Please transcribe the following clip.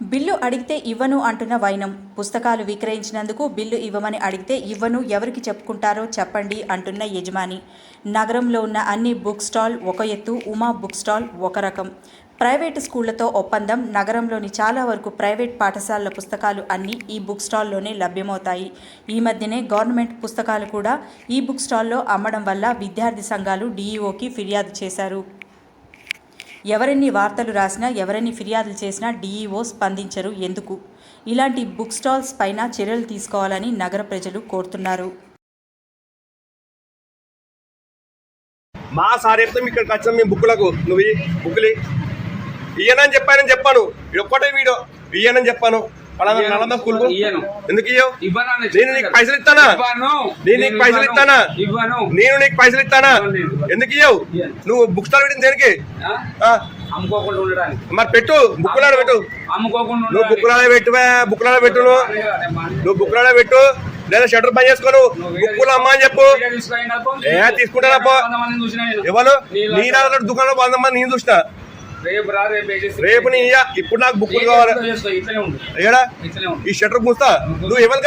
Bill అడిగితే ఇవ్వను అంటున్న వైనం. పుస్తకాలు విక్రయించినందుకు బిల్లు ఇవ్వమని అడిగితే ఇవ్వను ఎవరికి చెప్పుకుంటారో చెప్పండి అంటున్న యజమాని. నగరంలో ఉన్న అన్ని బుక్ స్టాల్ ఒక ఎత్తు ఉమా బుక్ స్టాల్ ఒక రకం. ప్రైవేటు స్కూళ్ళతో ఒప్పందం నగరంలోని చాలా వరకు ప్రైవేట్ పాఠశాలల పుస్తకాలు అన్నీ ఈ బుక్ స్టాల్లోనే లభ్యమవుతాయి. ఈ మధ్యనే గవర్నమెంట్ పుస్తకాలు కూడా ఈ బుక్ స్టాల్లో అమ్మడం వల్ల విద్యార్థి సంఘాలు డీఈఓకి ఫిర్యాదు చేశారు. ఎవరెన్ని వార్తలు రాసినా ఎవరెన్ని ఫిర్యాదులు చేసినా డీఈఓ స్పందించరు. ఎందుకు? ఇలాంటి బుక్ స్టాల్స్ పైన చర్యలు తీసుకోవాలని నగర ప్రజలు కోరుతున్నారు. మా సార్ చెప్తే ఇక్కడికి వచ్చిన మీ బుక్కులకు. నువ్వు ఇయ్యి, బుక్కులు ఇయ్యనని చెప్పానని చెప్పాను. ఇది ఒక్కటే వీడియో. ఇయ్యనని చెప్పాను. పలానా. నలంద ఇయ్యను. ఎందుకు ఇయ్యవు? నేను నీకు పైసలు ఇస్తానా? నేను నీకు పైసలు ఇస్తానా? నేను నీకు పైసలు ఇస్తానా. ఎందుకు ఇయ్యవు. నువ్వు బుక్ స్టాల్ పెట్టింది దేనికి? అమ్ముకోకుండా ఉండడానికి. మరి పెట్టు బుక్కులాడ పెట్టు. అమ్ముకోకుండా నువ్వు. బుక్కులాడ పెట్టువా బుక్కులాడ పెట్టు నువ్వు. బుక్కులాడ పెట్టు లేదా షటర్ బంద్ చేసుకోను బుక్కులు అమ్మా అని చెప్పు. ఏ, తీసుకుంటానా పో. కొంతమందిని చూసినా నేను. ఎవరు? నీ దుకాణంలో వంద మంది నేను చూసిన. రేపు రా రేపు రేపు. ఇప్పుడు నాకు బుక్కులు కావాలి. ఈ షటర్ మూస్తా. నువ్వు ఎవరు